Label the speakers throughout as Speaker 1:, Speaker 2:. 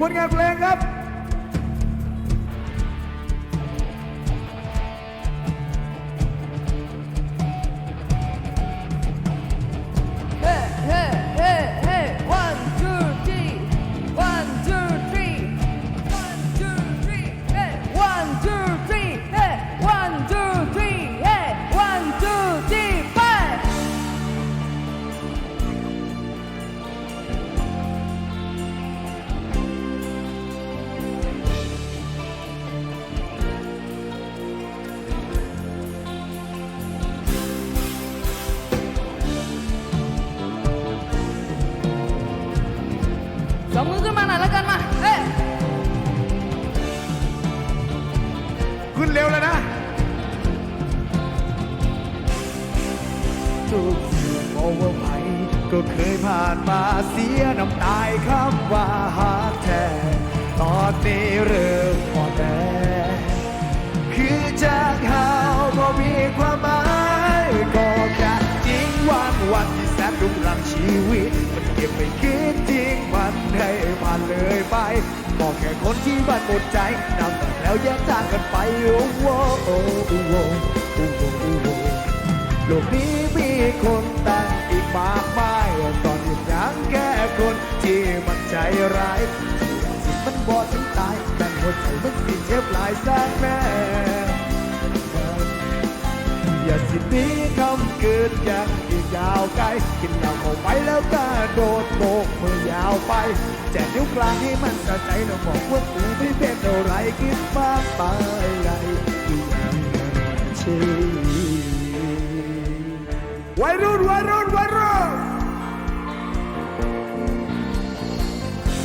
Speaker 1: ผลงานเพลงครับ ทุกสิ่งโอเวอร์ไพก็เคยผ่านมาเสียน้ำตายคำว่าหากแท้ตอนนี้เริ่มอ่อนแอคือจากเฮาบ่มีความหมายก็แค่จริงวันวันที่แสนรุงรังชีวิต มันเก็บไปคิดจริงมันให้ผ่านเลยไปบอกแค่คนที่บ้านหมดใจนำแล้วแยกจากกันไปโอ้โหโอ้โหโอ้โหโอ้โห ลกนี้มีคนตั้งอีกมากมายตอนนี้ยังแค่คนที่มันใจร้ายที่มันบอดถึงตายแต่หัวใจมันติดเจ็บหลายแสนแม่อย่าสิหนีคำเกิดยังอีกยาวไกลกินเหล้าเข้าไปแล้วก็โดดโบกมือยาวไปแจกนิ้วกลางให้มันสะใจแล้วบอกว่ากูไม่เป็นอะไรคิดมากไปไรอีกชี วัยรุ่นวัยรุ่นวัยรุ่น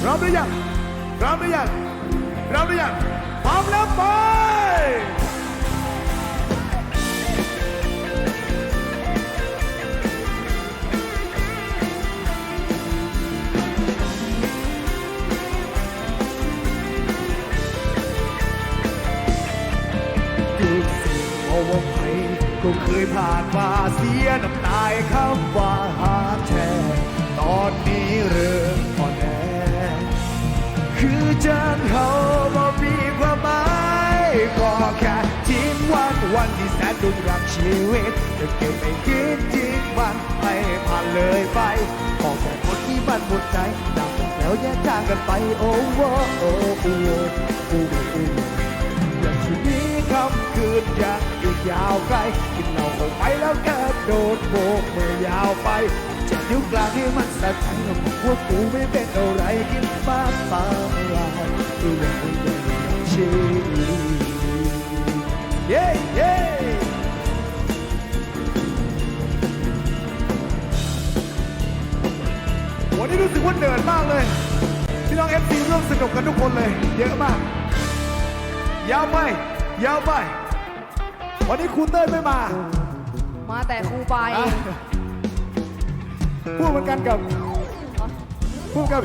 Speaker 1: พร้อมหรือยังพร้อมหรือยังพร้อมหรือยังพร้อมแล้วไปก็เคยผ่านมาเสียน้ำตา คำว่าหาแท้ตอนนี้เริ่มอ่อนแอคือจังเขาบ่มีความหมายก็แค่ทิ้งวันวันที่แสนดุรังชีวิตจะเก็บไปคิดทิ้งมันให้ผ่านเลยไปขอแค่คนที่มันหมดใจดังแล้วแยกทางกันไปโอ้โหโอ้โหโอ้โหอ้อย่างที่นี้คำคืนยังอีกยาวไกลกินเหล้าเข้าไปแล้วก็ โดดโบกมือยาวไปเจ็บนิ้วกลางให้มันสะใจแล้วบอกว่ากูไม่เป็นอะไรกินบ้างไปดูแลดูแลชีวิตเย้เย้วันนี้รู้สึกว่าเดินมากเลยพี่น้องเอฟซีร่วมสนุกกันทุกคนเลย เยอะมาก ยาวไป ยาวไป วันนี้ครูเต้ยไม่
Speaker 2: มา แต่ครูปาย
Speaker 1: อะพูดเหมือนกันกับพูดกับพี่